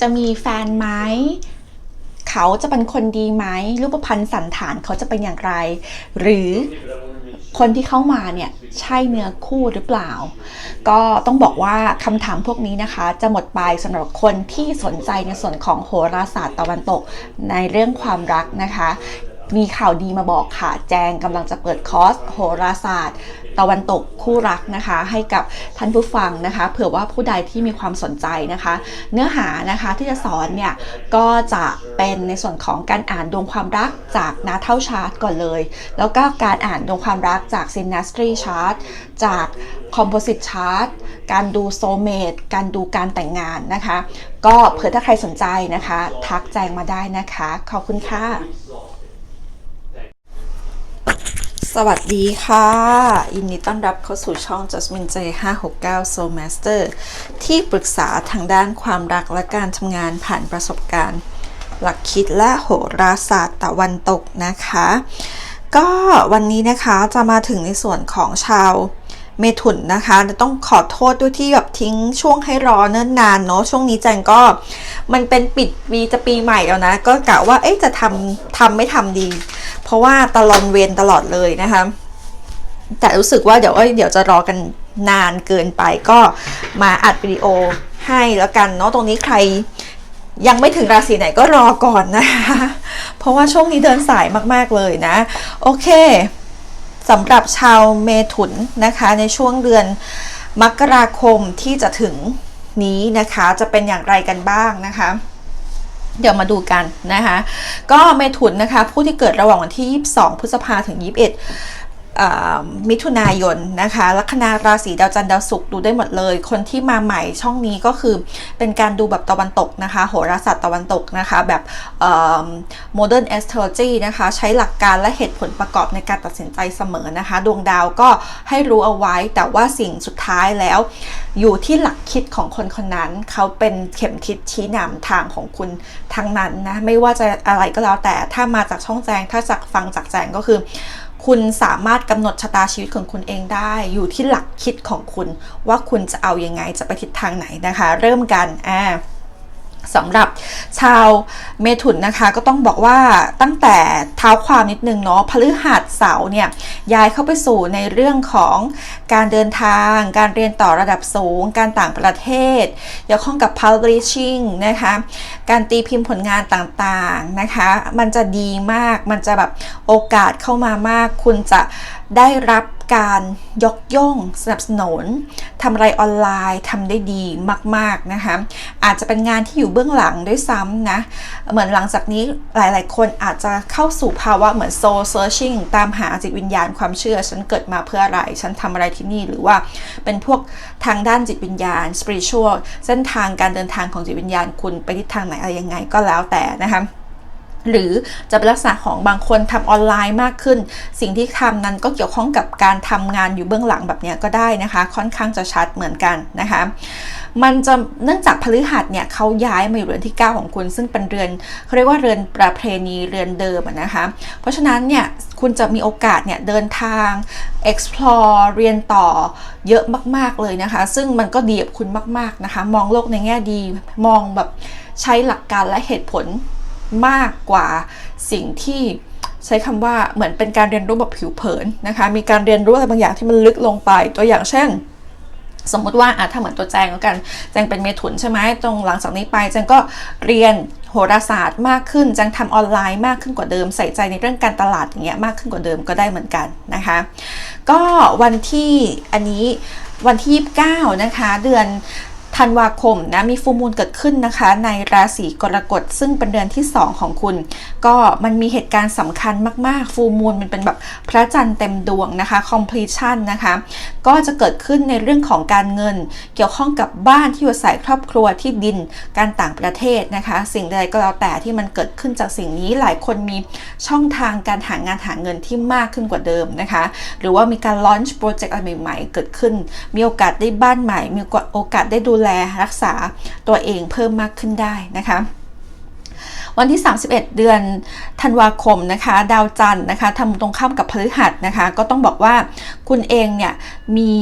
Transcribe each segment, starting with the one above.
จะมีแฟนไหมเขาจะเป็นคนดีไหมรูปพรรณสันฐานเขาจะเป็นอย่างไร หรือคนที่เข้ามาเนี่ยใช่เนื้อคู่หรือเปล่า ก็ต้องบอกว่าคำถามพวกนี้นะคะ จะหมดไปสำหรับคนที่สนใจในส่วนของโหราศาสตร์ตะวันตกในเรื่องความรักนะคะ มีข่าวดีมาบอกค่ะ แจงกำลังจะเปิดคอร์สโหราศาสตร์ ตะวันตกคู่รักนะคะ ให้กับท่านผู้ฟังนะคะ เผื่อว่าผู้ใดที่มีความสนใจนะคะ เนื้อหานะคะที่จะสอนเนี่ยก็จะเป็นในส่วนของการอ่านดวงความรักจากนาเท่าชาร์ตก่อนเลย แล้วก็การอ่านดวงความรักจาก Synastry Chart จาก Composite Chart การดูโซเมตการดูการแต่งงานนะคะ ก็เผื่อถ้าใครสนใจนะคะ ทักแจ้งมาได้นะคะ ขอบคุณค่ะ วัสดีค่ะยินดีต้อนรับเข้าสู่ช่อง Jasmine J 569 Soul Master ที่ปรึกษาทางด้านความรักและการทำงานผ่านประสบการณ์ หลักคิดและโหราศาสตร์ตะวันตกนะคะ ก็วันนี้นะคะจะมาถึงในส่วนของชาว เมถุนนะคะต้องขอโทษด้วยที่แบบทิ้งช่วงให้รอเนิ่นนานเนาะช่วงนี้แจงก็มันเป็นปิดปีจะปีใหม่แล้วนะ ก็กะว่าเอ๊ะจะทำทำไม่ทำดี เพราะว่าตลอนเวนตลอดเลยนะคะ แต่รู้สึกว่าเดี๋ยวเอ้ยเดี๋ยวจะรอกันนานเกินไปก็มาอัดวิดีโอให้แล้วกันเนาะตรงนี้ใครยังไม่ถึงราศีไหนก็รอก่อนนะคะ เพราะว่าช่วงนี้เดินสายมาก ๆ เลยนะ โอเค สำหรับชาวเมถุนนะคะในช่วงเดือนมกราคมที่จะถึงนี้นะคะจะเป็นอย่างไรกันบ้างนะคะ เดี๋ยวมาดูกันนะคะ ก็เมถุนนะคะ ผู้ที่เกิดระหว่างวันที่ 22 พฤษภาถึง 21 มิถุนายนนะคะลัคนาราศีดาวจันทร์ดาวศุกร์ดูได้หมดเลย คนที่มาใหม่ช่องนี้ก็คือเป็นการดูแบบตะวันตกนะคะโหราศาสตร์ตะวันตกนะคะแบบโมเดิร์นแอสโทรโลจีนะคะใช้หลักการและเหตุผลประกอบในการตัดสินใจเสมอนะคะ ดวงดาวก็ให้รู้เอาไว้แต่ว่าสิ่งสุดท้ายแล้ว อยู่ที่หลักคิดของคนคนนั้นเขาเป็นเข็มทิศชี้นำทางของคุณทั้งนั้นนะไม่ว่าจะอะไรก็แล้วแต่ถ้ามาจากช่องแจงถ้าจากฟังจากแจงก็คือ คุณสามารถกำหนดชะตาชีวิตของคุณเองได้ อยู่ที่หลักคิดของคุณ ว่าคุณจะเอาอยัางไงจะไปทิศทางไหนนะคะ เริ่มกันอ่า สำหรับชาวเมถุนนะคะ ก็ต้องบอกว่าตั้งแต่เท้าความนิดนึงเนาะพฤหัสเสาร์เนี่ยย้ายเข้าไปสู่ในเรื่องของการเดินทาง การเรียนต่อระดับสูง การต่างประเทศเกี่ยวข้องกับ publishing นะคะการตีพิมพ์ผลงานต่างๆนะคะ มันจะดีมากมันจะแบบโอกาสเข้ามามาก คุณจะได้รับ การยกย่องสนับสนุนทำอะไรออนไลน์ทำได้ดีมาก ๆ นะคะ อาจจะเป็นงานที่อยู่เบื้องหลังด้วยซ้ำนะ เหมือนหลังจากนี้หลาย ๆ คนอาจจะเข้าสู่ภาวะเหมือน soul searching ตามหาจิตวิญญาณความเชื่อ ฉันเกิดมาเพื่ออะไร ฉันทำอะไรที่นี่หรือว่าเป็นพวกทางด้านจิตวิญญาณ spiritual เส้นทางการเดินทางของจิตวิญญาณคุณไปทิศทางไหนอะไรยังไงก็แล้วแต่นะคะ หรือจะเป็นลักษณะของบางคนทำออนไลน์มากขึ้น สิ่งที่ทำนั้นก็เกี่ยวข้องกับการทำงานอยู่เบื้องหลังแบบนี้ก็ได้นะคะ ค่อนข้างจะชัดเหมือนกันนะคะมันจะเนื่องจากพฤหัสเนี่ยเขาย้ายมาอยู่เรือนที่ 9 ของคุณ ซึ่งเป็นเรือนเขาเรียกว่าเรือนประเพณีเรือนเดิมนะคะเพราะฉะนั้นเนี่ยคุณจะมีโอกาสเนี่ยเดินทาง explore เรียนต่อเยอะมากๆเลยนะคะ ซึ่งมันก็ดีกับคุณมากๆนะคะ มองโลกในแง่ดีมองแบบใช้หลักการและเหตุผล มากกว่าสิ่งที่ใช้คำว่าเหมือนเป็นการเรียนรู้แบบผิวเผินนะคะ มีการเรียนรู้อะไรบางอย่างที่มันลึกลงไป ตัวอย่างเช่น สมมติว่าอะถ้าเหมือนตัวแจงแล้วกัน แจงเป็นเมถุนใช่ไหมตรงหลังจากนี้ไป แจงก็เรียนโหราศาสตร์มากขึ้น แจงทำออนไลน์มากขึ้นกว่าเดิม ใส่ใจในเรื่องการตลาดอย่างเงี้ยมากขึ้นกว่าเดิมก็ได้เหมือนกันนะคะ ก็วันที่อันนี้วันที่ 29 นะคะ เดือน ธันวาคมนะมีฟูมูลเกิดขึ้นนะคะ ในราศีกรกฎซึ่งเป็นเดือนที่ 2 ของคุณ ก็มันมีเหตุการณ์สำคัญมากๆฟูมูลมันเป็นแบบพระจันทร์เต็มดวงนะคะ completion นะคะก็จะเกิดขึ้นในเรื่องของการเงิน เกี่ยวข้องกับบ้านที่อยู่อาศัยครอบครัวที่ดินการต่างประเทศนะคะ สิ่งใดก็แล้วแต่ที่มันเกิดขึ้นจากสิ่งนี้หลายคนมีช่องทางการหางานหาเงินที่มากขึ้นกว่าเดิมนะคะ หรือว่ามีการ launch โปรเจกต์อะไรใหม่ๆ เกิดขึ้น มีโอกาสได้บ้านใหม่ มีโอกาสได้ดูแลรักษาตัวเองเพิ่มมากขึ้นได้นะคะ วันที่ 31 เดือนธันวาคมนะคะ ดาวจันทร์นะคะทำตรงข้ามกับพฤหัสนะคะ ก็ต้องบอกว่าคุณเองเนี่ยมี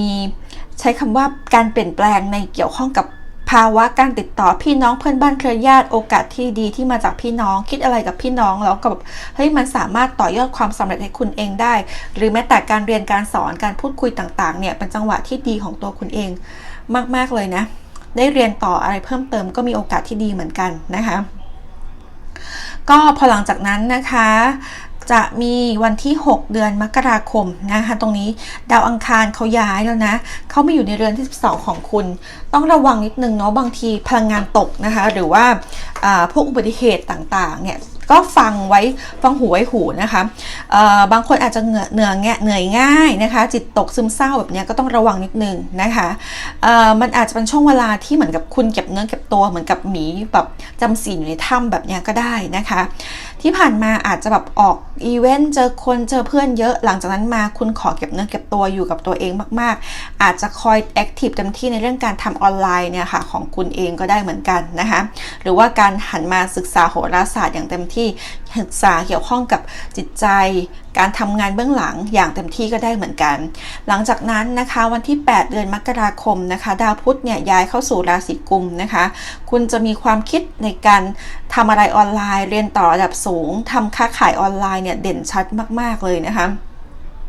ใช้คำว่าการเปลี่ยนแปลงในเกี่ยวข้องกับภาวะการติดต่อพี่น้องเพื่อนบ้านเครือญาติโอกาสที่ดีที่มาจากพี่น้องคิดอะไรกับพี่น้องแล้วก็แบบเฮ้ยมันสามารถต่อยอดความสำเร็จให้คุณเองได้ หรือแม้แต่การเรียนการสอนการพูดคุยต่างๆเนี่ยเป็นจังหวะที่ดีของตัวคุณเองมากๆเลยนะ ได้เรียนต่ออะไรเพิ่มเติมก็มีโอกาสที่ดีเหมือนกันนะคะ ก็พอหลังจากนั้นนะคะจะมีวันที่ 6 เดือนมกราคมนะคะตรงนี้ดาวอังคารเขาย้ายแล้วนะเขาไม่อยู่ในเรือนที่ 12 ของคุณ ต้องระวังนิดนึงเนาะบางทีพลังงานตกนะคะ หรือว่าพวกอุบัติเหตุต่างๆเนี่ย ก็ฟังไว้ฟังหูไว้หูนะคะบางคนอาจจะเหนื่อยเหนื่อยเหนื่อยง่ายนะคะ จิตตกซึมเศร้าแบบนี้ก็ต้องระวังนิดนึงนะคะมันอาจจะเป็นช่วงเวลาที่เหมือนกับคุณเก็บเนื้อเก็บตัวเหมือนกับหมีแบบจำศีลอยู่ในถ้ำแบบนี้ก็ได้นะคะที่ผ่านมาอาจจะแบบออกอีเวนต์เจอคนเจอเพื่อนเยอะ หลังจากนั้นมาคุณขอเก็บเนื้อเก็บตัวอยู่กับตัวเองมาก ๆ อาจจะคอยแอคทีฟเต็มที่ในเรื่องการทำออนไลน์เนี่ยค่ะของคุณเองก็ได้เหมือนกันนะคะหรือว่าการหันมาศึกษาโหราศาสตร์อย่างเต็มที่ศึกษาเกี่ยวข้องกับจิตใจ การทำงานเบื้องหลังอย่างเต็มที่ก็ได้เหมือนกัน หลังจากนั้นนะคะวันที่ 8 เดือนมกราคมนะคะ ดาวพุธเนี่ยย้ายเข้าสู่ราศีกุมนะคะ คุณจะมีความคิดในการทำอะไรออนไลน์ เรียนต่อระดับสูงทำค้าขายออนไลน์เนี่ยเด่นชัดมาก ๆ เลยนะคะ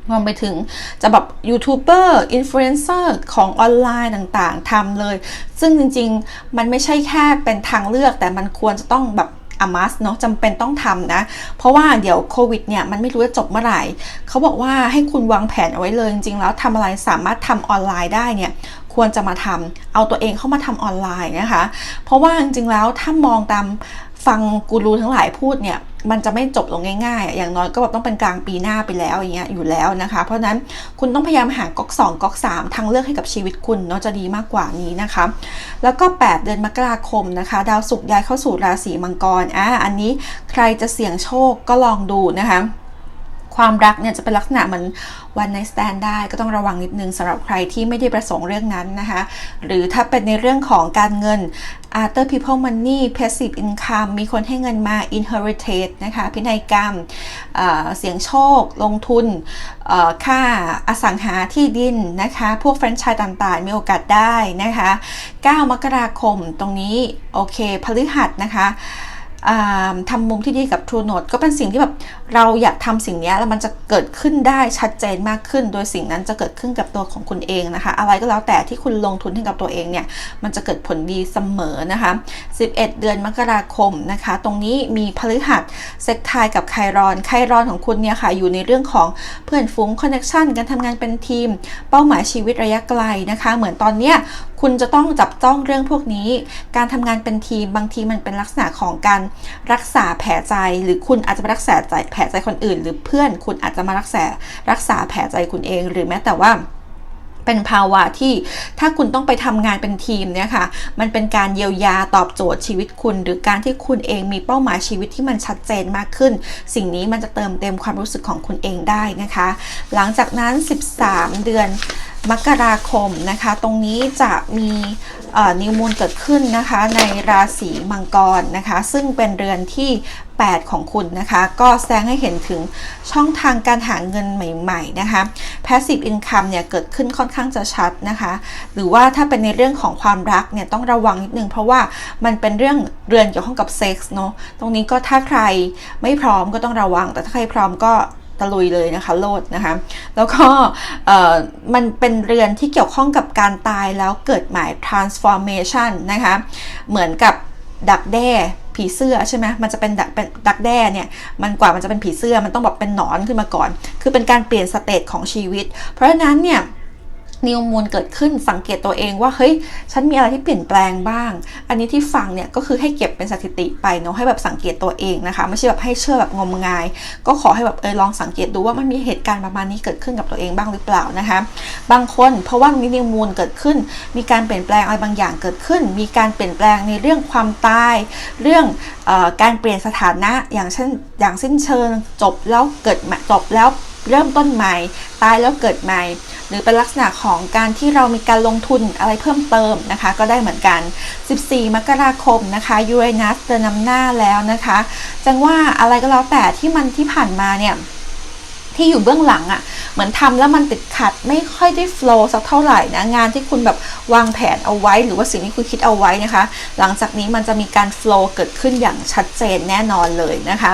รวมไปถึงจะแบบยูทูบเบอร์อินฟลูเอนเซอร์ของออนไลน์ต่างๆทำเลย ซึ่งจริงๆ มันไม่ใช่แค่เป็นทางเลือกแต่มันควรจะต้องแบบ อามัสเนาะจำเป็นต้องทำนะ เพราะว่าเดี๋ยวโควิดเนี่ยมันไม่รู้จะจบเมื่อไหร่ เขาบอกว่าให้คุณวางแผนเอาไว้เลยจริงๆแล้วทำอะไรสามารถทำออนไลน์ได้เนี่ยควรจะมาทำเอาตัวเองเข้ามาทำออนไลน์นะคะ เพราะว่าจริงๆแล้วถ้ามองตามฟังกูรูทั้งหลายพูดเนี่ย มันจะไม่จบลงง่ายๆ อย่างน้อยก็แบบต้องเป็นกลางปีหน้าไปแล้วอย่างเงี้ยอยู่แล้วนะคะ เพราะนั้นคุณต้องพยายามหาก๊อก2ก๊อก3ทางเลือกให้กับชีวิตคุณเนาะจะดีมากกว่านี้นะคะ แล้วก็ 8 เดือนมกราคมนะคะ ดาวศุกร์ย้ายเข้าสู่ราศีมังกรอะอันนี้ใครจะเสี่ยงโชคก็ลองดูนะคะ ความรักเนี่ยจะเป็นลักษณะเหมือนวันในสแตนได้ก็ต้องระวังนิดนึงสำหรับใครที่ไม่ได้ประสงค์เรื่องนั้นนะคะ หรือถ้าเป็นในเรื่องของการเงิน other people money passive income มีคนให้เงินมา inherited นะคะพินัยกรรมเสียงโชค ลงทุนค่าอสังหาที่ดินนะคะ พวกแฟรนไชส์ต่างๆ มีโอกาสได้นะคะ 9 มกราคมตรงนี้ โอเคพฤหัสนะคะทำมุมที่ดีกับ True Note ก็เป็นสิ่งที่แบบ เราอยากทำสิ่งนี้แล้วมันจะเกิดขึ้นได้ชัดเจนมากขึ้น โดยสิ่งนั้นจะเกิดขึ้นกับตัวของคุณเองนะคะ อะไรก็แล้วแต่ที่คุณลงทุนให้กับตัวเองเนี่ย มันจะเกิดผลดีเสมอนะคะ 11 เดือนมกราคมนะคะ ตรงนี้มีพฤหัสเซ็กทายกับไครอน ไครอนของคุณเนี่ยค่ะอยู่ในเรื่องของเพื่อนฟุ้งคอนเนคชันการทำงานเป็นทีม เป้าหมายชีวิตระยะไกลนะคะ เหมือนตอนเนี้ยคุณจะต้องจับจ้องเรื่องพวกนี้ การทำงานเป็นทีมบางทีมันเป็นลักษณะของการรักษาแผลใจ หรือคุณอาจจะรักษาใจแผลลใจคนอื่น หรือเพื่อนคุณอาจจะมารักษารักษาแผลใจคุณเอง หรือแม้แต่ว่าเป็นภาวะที่ถ้าคุณต้องไปทำงานเป็นทีมเนี่ยค่ะ มันเป็นการเยียวยาตอบโจทย์ชีวิตคุณ หรือการที่คุณเองมีเป้าหมายชีวิตที่มันชัดเจนมากขึ้น สิ่งนี้มันจะเติมเต็มความรู้สึกของคุณเองได้นะคะ หลังจากนั้น 13 เดือนมกราคมนะคะ ตรงนี้จะมีนิวมูลเกิดขึ้นนะคะในราศีมังกรนะคะ ซึ่งเป็นเรือนที่ 8 ของคุณนะคะ ก็แสดงให้เห็นถึงช่องทางการหาเงินใหม่ๆนะคะ passive income เนี่ยเกิดขึ้นค่อนข้างจะชัดนะคะ หรือว่าถ้าเป็นในเรื่องของความรักเนี่ยต้องระวังนิดนึงเพราะว่ามันเป็นเรื่องเรือนเกี่ยวข้องกับเซ็กส์เนาะตรงนี้ก็ถ้าใครไม่พร้อมก็ต้องระวัง แต่ถ้าใครพร้อมก็ ตะลุยเลยนะคะโลดนะคะ แล้วก็มันเป็นเรือนที่เกี่ยวข้องกับการตายแล้วเกิดใหม่ transformation นะคะ เหมือนกับดักแด้ผีเสื้อใช่ไหมมันจะเป็นดักเป็นดักแด้เนี่ย มันกว่ามันจะเป็นผีเสื้อมันต้องแบบเป็นหนอนขึ้นมาก่อน คือเป็นการเปลี่ยนสเตจของชีวิต เพราะฉะนั้นเนี่ย นิวมูลเกิดขึ้นสังเกตตัวเองว่าเฮ้ยฉันมีอะไรที่เปลี่ยนแปลงบ้าง อันนี้ที่ฟังเนี่ยก็คือให้เก็บเป็นสถิติไปเนาะให้แบบสังเกตตัวเองนะคะ ไม่ใช่แบบให้เชื่อแบบงมงาย ก็ขอให้แบบเออลองสังเกตดูว่ามันมีเหตุการณ์ประมาณนี้เกิดขึ้นกับตัวเองบ้างหรือเปล่านะคะ บางคนเพราะว่านี้นิวมูลเกิดขึ้น มีการเปลี่ยนแปลงอะไรบางอย่างเกิดขึ้น มีการเปลี่ยนแปลงในเรื่องความตาย เรื่องอการเปลี่ยนสถานะอย่างเช่นอย่างสิ้นเชิงจบแล้วเกิดจบแล้ว เริ่มต้นใหม่ ตายแล้วเกิดใหม่ หรือเป็นลักษณะของการที่เรามีการลงทุนอะไรเพิ่มเติมนะคะ ก็ได้เหมือนกัน 14 มกราคมนะคะยูเรนัสเดินนำหน้าแล้วนะคะ จังว่าอะไรก็แล้วแต่ที่มันที่ผ่านมาเนี่ย ที่อยู่เบื้องหลังอะ่ะเหมือนทำแล้วมันติดขัดไม่ค่อยได้โฟล์สักเท่าไหร่นะงานที่คุณแบบวางแผนเอาไว้ หรือว่าสิ่งที่คุณคิดเอาไว้นะคะ หลังจากนี้มันจะมีการโฟล์เกิดขึ้นอย่างชัดเจนแน่นอนเลยนะคะ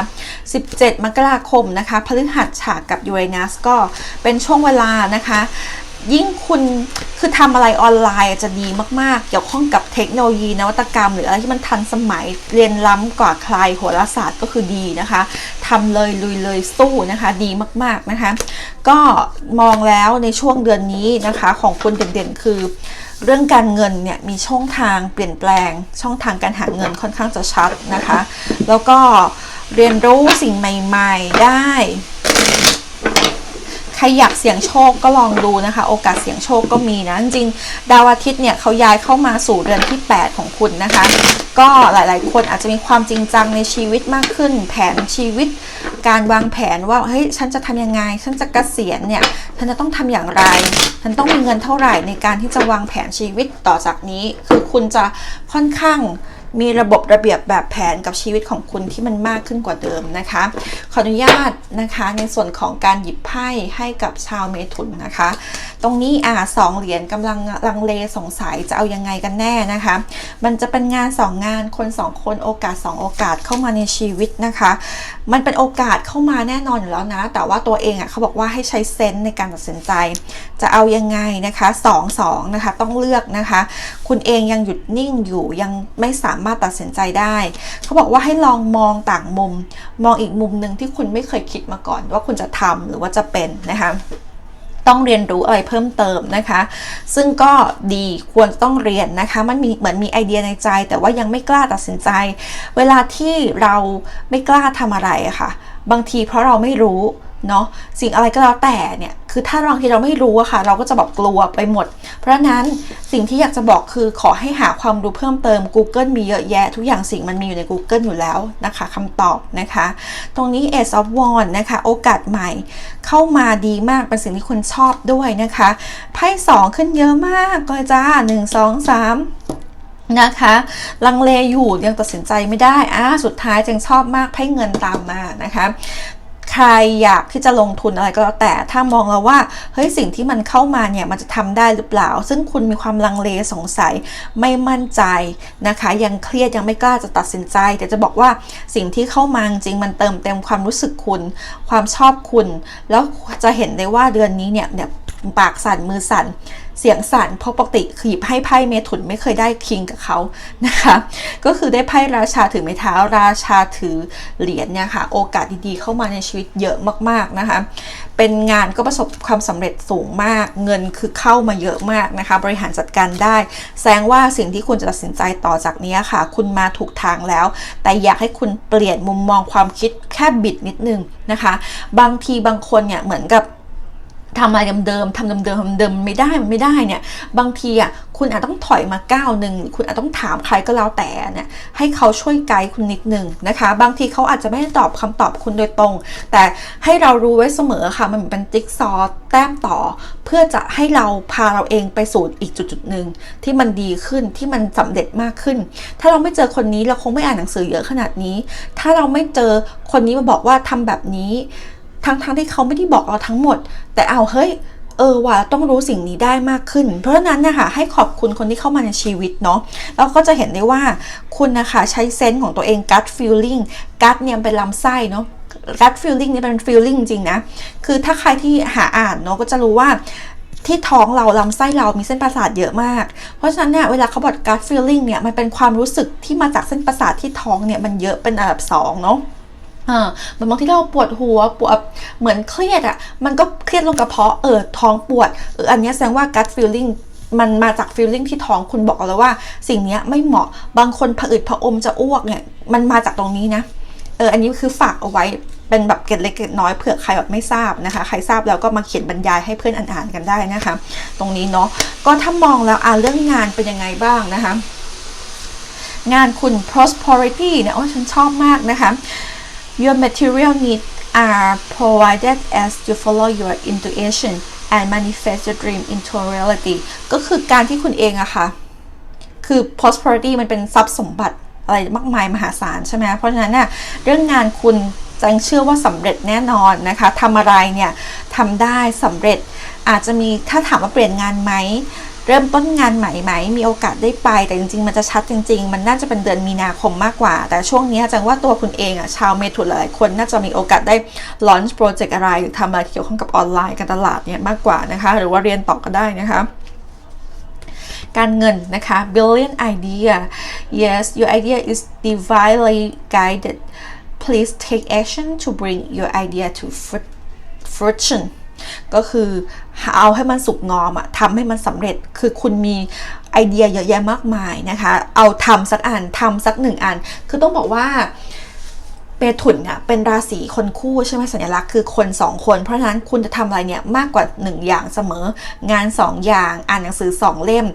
17 มกราคมนะคะพฤหัสฉากกับยูเรนัสก็เป็นช่วงเวลานะคะ ยิ่งคุณคือทำอะไรออนไลน์จะดีมากๆ เกี่ยวข้องกับเทคโนโลยีนวัตกรรม หรืออะไรที่มันทันสมัยเรียนล้ำกว่าใครโหราศาสตร์ก็คือดีนะคะทำเลยลุยเลยสู้นะคะ ดีมากๆนะคะ ก็มองแล้วในช่วงเดือนนี้นะคะของคุณเด่นๆ คือเรื่องการเงินเนี่ยมีช่องทางเปลี่ยนแปลง ช่องทางการหาเงินค่อนข้างจะชัดนะคะ แล้วก็เรียนรู้สิ่งใหม่ ๆ ได้ ใครอยากเสี่ยงโชคก็ลองดูนะคะ โอกาสเสี่ยงโชคก็มีนะ จริงดาวอาทิตย์เนี่ยเขาย้ายเข้ามาสู่เดือนที่ 8 ของคุณนะคะ ก็หลายๆ คนอาจจะมีความจริงจังในชีวิตมากขึ้น แผนชีวิต การวางแผนว่าเฮ้ยฉันจะทำยังไง ฉันจะเกษียณเนี่ยฉันจะต้องทำอย่างไร ฉันต้องมีเงินเท่าไหร่ในการที่จะวางแผนชีวิตต่อจากนี้ คือคุณจะค่อนข้าง มีระบบระเบียบแบบแผนกับชีวิตของคุณที่มันมากขึ้นกว่าเดิมนะคะ ขออนุญาตนะคะในส่วนของการหยิบไพ่ให้กับชาวเมถุนนะคะ ตรงนี้อ่าสองเหรียญกำลังลังเลสงสัยจะเอายังไงกันแน่นะคะ มันจะเป็นงานสองงานคนสองคนโอกาสสองโอกาสเข้ามาในชีวิตนะคะ มันเป็นโอกาสเข้ามาแน่นอนอยู่แล้วนะ แต่ว่าตัวเองอะเขาบอกว่าให้ใช้เซนส์ในการตัดสินใจ จะเอายังไงนะคะสองสองนะคะต้องเลือกนะคะ คุณเองยังหยุดนิ่งอยู่ยังไม่สามารถมาตัดสินใจได้ เขาบอกว่าให้ลองมองต่างมุม มองอีกมุมหนึ่งที่คุณไม่เคยคิดมาก่อน ว่าคุณจะทำหรือว่าจะเป็นนะคะต้องเรียนรู้อะไรเพิ่มเติมนะคะ ซึ่งก็ดีควรต้องเรียนนะคะ มันมีเหมือนมีไอเดียในใจ แต่ว่ายังไม่กล้าตัดสินใจ เวลาที่เราไม่กล้าทำอะไรอะค่ะ บางทีเพราะเราไม่รู้ เนาะสิ่งอะไรก็แล้วแต่เนี่ยคือถ้าบางทีเราไม่รู้อะค่ะ เราก็จะแบบกลัวไปหมด เพราะนั้นสิ่งที่อยากจะบอกคือขอให้หาความรู้เพิ่มเติม Google มีเยอะแยะ ทุกอย่างสิ่งมันมีอยู่ใน Google อยู่แล้วนะคะคำตอบนะคะ ตรงนี้ Ace of w a n d นะคะ โอกาสใหม่เข้ามาดีมากเป็นสิ่งที่คุณชอบด้วยนะคะไพ่สองขึ้นเยอะมากเลยจ้าหนึ่งสองสามนะคะลังเลอยู่ยังตัดสินใจไม่ได้อ่าสุดท้ายจึงชอบมากไพ่เงินตามมานะคะ ใครอยากที่จะลงทุนอะไรก็แล้วแต่ถ้ามองแล้วว่าเฮ้ยสิ่งที่มันเข้ามาเนี่ยมันจะทำได้หรือเปล่า ซึ่งคุณมีความลังเลสงสัยไม่มั่นใจนะคะ ยังเครียดยังไม่กล้าจะตัดสินใจ แต่จะบอกว่าสิ่งที่เข้ามาจริงมันเติมเต็มความรู้สึกคุณ ความชอบคุณ แล้วจะเห็นได้ว่าเดือนนี้เนี่ยเนี่ยปากสั่นมือสั่น เสียงสั่นเพราะปกติขีบให้ไพ่เมถุนไม่เคยได้คิงกับเขานะคะ ก็คือได้ไพ่ราชาถือไม้เท้าราชาถือเหรียญเนี่ยค่ะ โอกาสดีๆเข้ามาในชีวิตเยอะมากๆนะคะ เป็นงานก็ประสบความสำเร็จสูงมาก เงินคือเข้ามาเยอะมากนะคะ บริหารจัดการได้ แสดงว่าสิ่งที่คุณจะตัดสินใจต่อจากนี้ค่ะ คุณมาถูกทางแล้ว แต่อยากให้คุณเปลี่ยนมุมมองความคิดแค่บิดนิดนึงนะคะ บางทีบางคนเนี่ยเหมือนกับ ทำอะไรเดิมๆทำเดิมๆทำเดิมๆไม่ได้มันไม่ได้เนี่ย บางทีอะคุณอาจต้องถอยมาก้าวหนึ่งคุณอาจต้องถามใครก็แล้วแต่เนี่ยให้เขาช่วยไกด์คุณนิดนึงนะคะ บางทีเขาอาจจะไม่ได้ตอบคำตอบคุณโดยตรง แต่ให้เรารู้ไว้เสมอค่ะมันเป็นจิ๊กซอว์แต้มต่อ เพื่อจะให้เราพาเราเองไปสู่อีกจุดๆหนึ่งที่มันดีขึ้นที่มันสำเร็จมากขึ้น ถ้าเราไม่เจอคนนี้เราคงไม่อ่านหนังสือเยอะขนาดนี้ ถ้าเราไม่เจอคนนี้มาบอกว่าทำแบบนี้ ทั้งๆทที่เขาไม่ได้บอกเราทั้งหมด แต่เอาเฮ้ยเออว่าต้องรู้สิ่งนี้ได้มากขึ้น เพราะฉะนั้นนะคะให้ขอบคุณคนที่เข้ามาในชีวิตเนาะแล้วก็จะเห็นได้ว่าคุณนะคะใช้เซนส์ของตัวเอง gut feeling gut เนี่ยเป็นลำไส้เนาะ gut feeling นี่เป็น feeling จริงนะ คือถ้าใครที่หาอ่านเนาะก็จะรู้ว่าที่ท้องเราลำไส้เรามีเส้นประสาทเยอะมาก เพราะฉะนั้นเนี่ยเวลาเขาบอก gut feeling เนี่ยมันเป็นความรู้สึกที่มาจากเส้นประสาทที่ท้องเนี่ยมันเยอะเป็นอันดับสองเนาะ เหมือนบางที่เราปวดหัวปวดเหมือนเครียดอะ่ะ มันก็เครียดลงกระเพาะเออท้องปวดเอออันนี้แสดงว่า gut feeling มันมาจาก feeling ที่ท้องคุณบอกแล้วว่า สิ่งนี้ไม่เหมาะบางคนผะอืดผะอมจะอ้วกเนี่ย มันมาจากตรงนี้นะเอออันนี้คือฝากเอาไว้เป็นแบบเกร็ดเล็กเกร็ดน้อยเผื่อใครแบบไม่ทราบนะคะ ใครทราบแล้วก็มาเขียนบรรยายให้เพื่อนอ่านๆกันได้นะคะ ตรงนี้เนาะก็ถ้ามองแล้วอ่าเรื่องงานเป็นยังไงบ้างนะคะ งานคุณ prosperity เนี่ยโอ้ฉันชอบมากนะคะ Your material needs are provided as you follow your intuition and manifest your dream into reality ก็คือการที่คุณเองอะค่ะ คือ prosperity มันเป็นทรัพย์สมบัติอะไรมากมายมหาศาลใช่ไหมเพราะฉะนั้นเนี่ยเรื่องงานคุณจังเชื่อว่าสำเร็จแน่นอนนะคะทำอะไรเนี่ยทำได้สำเร็จอาจจะมีถ้าถามว่าเปลี่ยนงานไหม เริ่มต้นงานใหม่ไหมมีโอกาสได้ไป แต่จริงๆ มันจะชัดจริง ๆ มันน่าจะเป็นเดือนมีนาคมมากกว่า แต่ช่วงนี้จังว่าตัวคุณเองอะชาวเมทุนหลายคนน่าจะมีโอกาสได้ launch project อะไรหรือทำอะไรเกี่ยวข้องกับออนไลน์การตลาดเนี่ยมากกว่านะคะ หรือว่าเรียนต่อก็ได้นะคะการเงินนะคะ brilliant idea yes your idea is divinely guided please take action to bring your idea to fruit- fruition ก็คือเอาให้มันสุกงอมอะทำให้มันสำเร็จคือคุณมีไอเดียเยอะแยะมากมายนะคะ เอาทำสักอันทำสักหนึ่งอัน คือต้องบอกว่าเปถุนเนี่ยเป็นราศีคนคู่ใช่ไหมสัญลักษณ์คือคนสองคนเพราะฉะนั้นคุณจะทำอะไรเนี่ยมากกว่า 1 อย่างเสมอ งาน 2 อย่างอ่านหนังสือ 2 เล่ม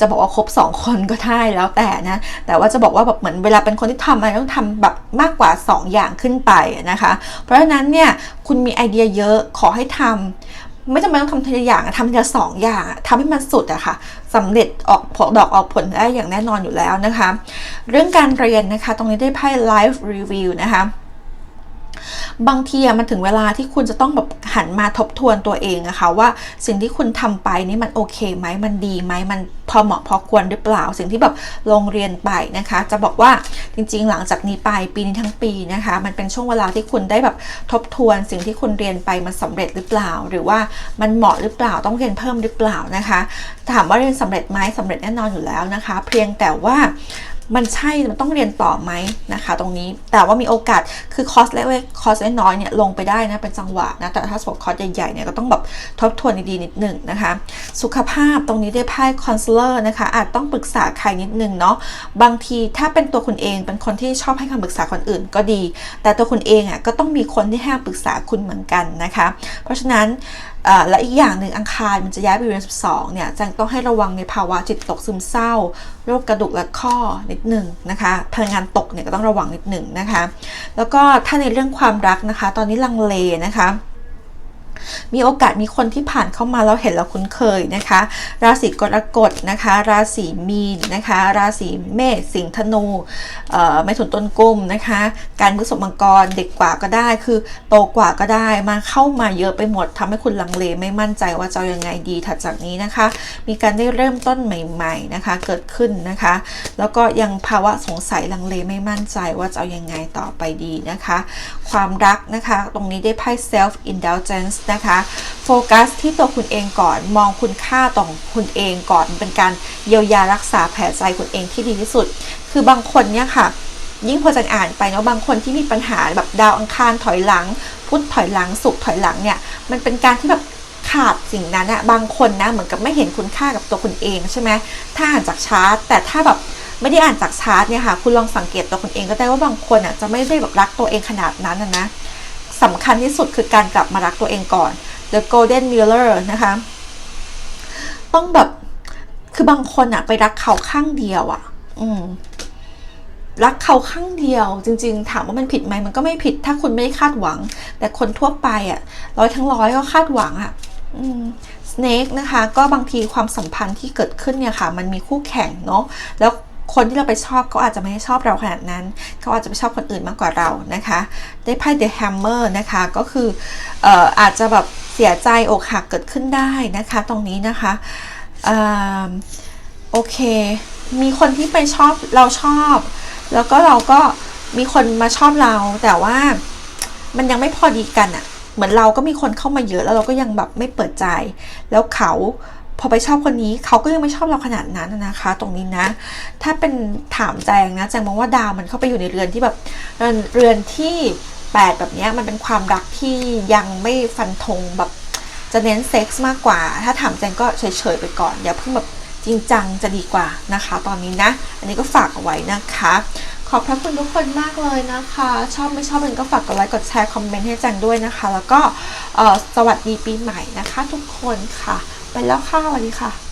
จะบอกว่าครบ2คนก็ได้แล้วแต่นะ แต่ว่าจะบอกว่าแบบเหมือนเวลาเป็นคนที่ทำอะไรต้องทำแบบมากกว่า 2 อย่างขึ้นไปนะคะ เพราะฉะนั้นเนี่ยคุณมีไอเดียเยอะขอให้ทำไม่จำเป็นต้องทำทีละอย่างทำทีละสองอย่างทำให้มันสุดอะค่ะสำเร็จออกผลดอกออกผลได้อย่างแน่นอนอยู่แล้วนะคะ เรื่องการเรียนนะคะ ตรงนี้ได้ไพ่ live review นะคะ บางทีอะมันถึงเวลาที่คุณจะต้องแบบหันมาทบทวนตัวเองอะค่ะว่าสิ่งที่คุณทำไปนี่มันโอเคไหมมันดีไหมมันพอเหมาะพอควรหรือเปล่า สิ่งที่แบบลงเรียนไปนะคะ จะบอกว่าจริง ๆ หลังจากนี้ไปปีนี้ทั้งปีนะคะ มันเป็นช่วงเวลาที่คุณได้แบบทบทวน สิ่งที่คุณเรียนไปมันสำเร็จหรือเปล่า หรือว่ามันเหมาะหรือเปล่าต้องเรียนเพิ่มหรือเปล่านะคะ ถามว่าเรียนสำเร็จไหมสำเร็จแน่นอนอยู่แล้วนะคะ เพียงแต่ว่า มันใช่มันต้องเรียนต่อไหมนะคะ ตรงนี้แต่ว่ามีโอกาสคือคอสเล็กคอร์สน้อยเนี่ยลงไปได้นะเป็นจังหวะนะแต่ถ้าสมมติคอสใหญ่ๆเนี่ยก็ต้องแบบทบทวนดีๆนิดหนึ่งนะคะ สุขภาพตรงนี้ได้ไพ่คอนซัลเลอร์นะคะ อาจต้องปรึกษาใครนิดนึงเนาะบางทีถ้าเป็นตัวคุณเองเป็นคนที่ชอบให้คำปรึกษาคนอื่นก็ดี แต่ตัวคุณเองอะก็ต้องมีคนที่ให้คำปรึกษาคุณเหมือนกันนะคะ เพราะฉะนั้น และอีกอย่างหนึ่งอังคารมันจะย้ายไปเดือน12 เนี่ยจังต้องให้ระวังในภาวะจิตตกซึมเศร้า โรคกระดูกและข้อนิดหนึ่งนะคะ พลังงานตกเนี่ยก็ต้องระวังนิดหนึ่งนะคะ แล้วก็ถ้าในเรื่องความรักนะคะ ตอนนี้ลังเลนะคะ มีโอกาสมีคนที่ผ่านเข้ามาแล้วเห็นเราคุ้นเคยนะคะ ราศีกรกฎนะคะ ราศีมีนนะคะ ราศีเมษสิงห์ธนูไม่ถุนต้นกุมนะคะ การพฤษภมังกรเด็กกว่าก็ได้ คือโตกว่าก็ได้มาเข้ามาเยอะไปหมดทำให้คุณลังเลไม่มั่นใจว่าจะยังไงดีถัดจากนี้นะคะ มีการได้เริ่มต้นใหม่ๆนะคะเกิดขึ้นนะคะ แล้วก็ยังภาวะสงสัยลังเลไม่มั่นใจว่าจะเอายังไงต่อไปดีนะคะ ความรักนะคะ ตรงนี้ได้ไพ่ self indulgence นะคะโฟกัสที่ตัวคุณเองก่อนมองคุณค่าต่องคุณเองก่อนเป็นการเยียวยารักษาแผลใจคุณเองที่ดีที่สุด คือบางคนเนี่ยค่ะ ยิ่งพอจะอ่านไปเนาะบางคนที่มีปัญหาแบบดาวอังคารถอยหลัง พุธถอยหลังสุกถอยหลังเนี่ยมันเป็นการที่แบบขาดสิ่งนั้นอะบางคนนะเหมือนกับไม่เห็นคุณค่ากับตัวคุณเองใช่ไหมถ้าอ่านจากชาร์ตแต่ถ้าแบบไม่ได้อ่านจากชาร์ตเนี่ยค่ะ คุณลองสังเกตตัวคุณเองก็ได้ว่าบางคนอะจะไม่ได้แบบรักตัวเองขนาดนั้นนะ สำคัญที่สุดคือการกลับมารักตัวเองก่อน The Golden Mirror นะคะ ต้องแบบ คือบางคนอะไปรักเขาข้างเดียวอะอืมรักเขาข้างเดียว จริง ๆ ถามว่ามันผิดไหมมันก็ไม่ผิดถ้าคุณไม่คาดหวัง แต่คนทั่วไปอะร้อยทั้งร้อยก็คาดหวังอะ่ะสเนกนะคะ ก็บางทีความสัมพันธ์ที่เกิดขึ้นเนี่ยค่ะ มันมีคู่แข่งเนาะแล้ว คนที่เราไปชอบเขาอาจจะไม่ได้ชอบเราขนาดนั้น เขาอาจจะไปชอบคนอื่นมากกว่าเรานะคะ ได้ไพ่ The Hammer นะคะ ก็คืออออาจจะแบบเสียใจอกหักเกิดขึ้นได้นะคะ ตรงนี้นะคะอโอเค มีคนที่ไปชอบเราชอบ แล้วก็เราก็มีคนมาชอบเรา แต่ว่ามันยังไม่พอดีกันอะ เหมือนเราก็มีคนเข้ามาเยอะแล้วเราก็ยังแบบไม่เปิดใจ แล้วเขา พอไปชอบคนนี้เขาก็ยังไม่ชอบเราขนาดนั้นนะคะ ตรงนี้นะ ถ้าเป็นถามแจงนะแจงมองว่าดาวมันเข้าไปอยู่ในเรือนที่แบบเรือนที่แปดแบบนี้มันเป็นความรักที่ยังไม่ฟันธงแบบจะเน้นเซ็กส์มากกว่า ถ้าถามแจงก็เฉยๆไปก่อน อย่าเพิ่งแบบจริงจังจะดีกว่านะคะ ตอนนี้นะ อันนี้ก็ฝากเอาไว้นะคะ ขอบพระคุณทุกคนมากเลยนะคะ ชอบไม่ชอบเป็นก็ฝากกดไลค์กดแชร์คอมเมนต์ให้แจงด้วยนะคะ แล้วก็สวัสดีปีใหม่นะคะ ทุกคนค่ะ ไปแล้วค่ะสวัสดีค่ะ